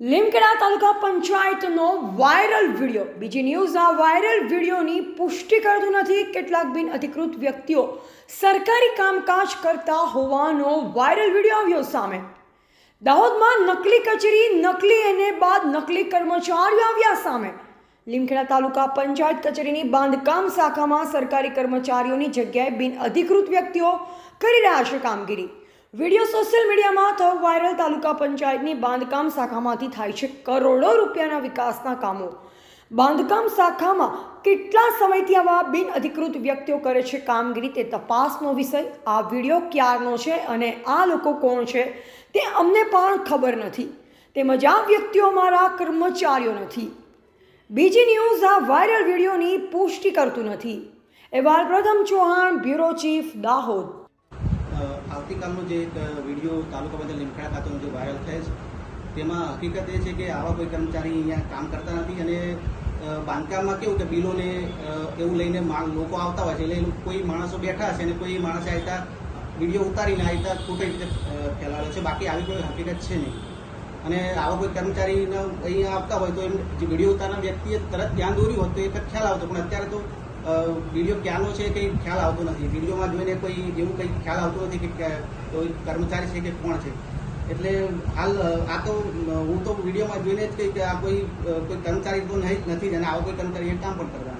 લીમખેડા તાલુકા પંચાયતનો viral video. બીજી news, આ વાયરલ વિડીયોની પુષ્ટિ કરતું નથી. કેટલાક બિન અધિકૃત વ્યક્તિઓ સરકારી કામકાજ કરતા હોવાનો વાયરલ વીડિયો આવ્યો સામે. દાહોદમાં નકલી કચેરી, નકલી એને બાદ નકલી કર્મચારીઓ આવ્યા સામે. લીમખેડા તાલુકા પંચાયત કચેરીની બાંધકામ શાખામાં સરકારી કર્મચારીઓની જગ્યાએ બિન અધિકૃત વ્યક્તિઓ કરી રહ્યા છે કામગીરી. વીડિયો સોશિયલ મીડિયામાં થયો વાયરલ તાલુકા પંચાયતની બાંધકામ શાખામાંથી થાય છે કરોડો રૂપિયાના વિકાસના કામો. બાંધકામ શાખામાં કેટલા સમયથી આવા બિન અધિકૃત વ્યક્તિઓ કરે છે કામગીરી તે તપાસનો વિષય, આ વીડિયો ક્યારનો છે અને આ લોકો કોણ છે તે અમને પણ ખબર નથી. તેમજ આ વ્યક્તિઓ મારા કર્મચારીઓ નથી. બીજી ન્યૂઝ, આ વાયરલ વિડીયોની પુષ્ટિ કરતું નથી. એવાલ પ્રથમ ચૌહાણ, બ્યુરો ચીફ દાહોદ. આવતીકાલનો જે એક વીડિયો તાલુકા બદલ લીમખેડા ખાતેનો જે વાયરલ થયો છે, તેમાં હકીકત એ છે કે આવા કોઈ કર્મચારી અહીંયા કામ કરતા નથી અને બાંધકામમાં કેવું કે બિલોને એવું લઈને લોકો આવતા હોય છે, એટલે કોઈ માણસો બેઠા હશે અને કોઈ માણસે આ રીતના વીડિયો ઉતારીને આ રીતના ખોટી રીતે ફેલાવે છે, બાકી આવી કોઈ હકીકત છે નહીં. અને આવા કોઈ કર્મચારીને અહીંયા આવતા હોય તો એમ, જે વીડિયો ઉતારના વ્યક્તિએ તરત ધ્યાન દોર્યું હોત તો એક ખ્યાલ આવતો, પણ અત્યારે તો વીડિયો ક્યાંનો છે કંઈ ખ્યાલ આવતો નથી. વિડીયોમાં જોઈને કોઈ એવું કંઈ ખ્યાલ આવતો નથી કે કોઈ કર્મચારી છે કે કોણ છે. એટલે હાલ આ તો હું તો વિડીયોમાં જોઈને જ કંઈક આ કોઈ કોઈ કર્મચારી તો નહીં જ નથી જ અને આવો કોઈ કર્મચારી એ કામ પણ કરતા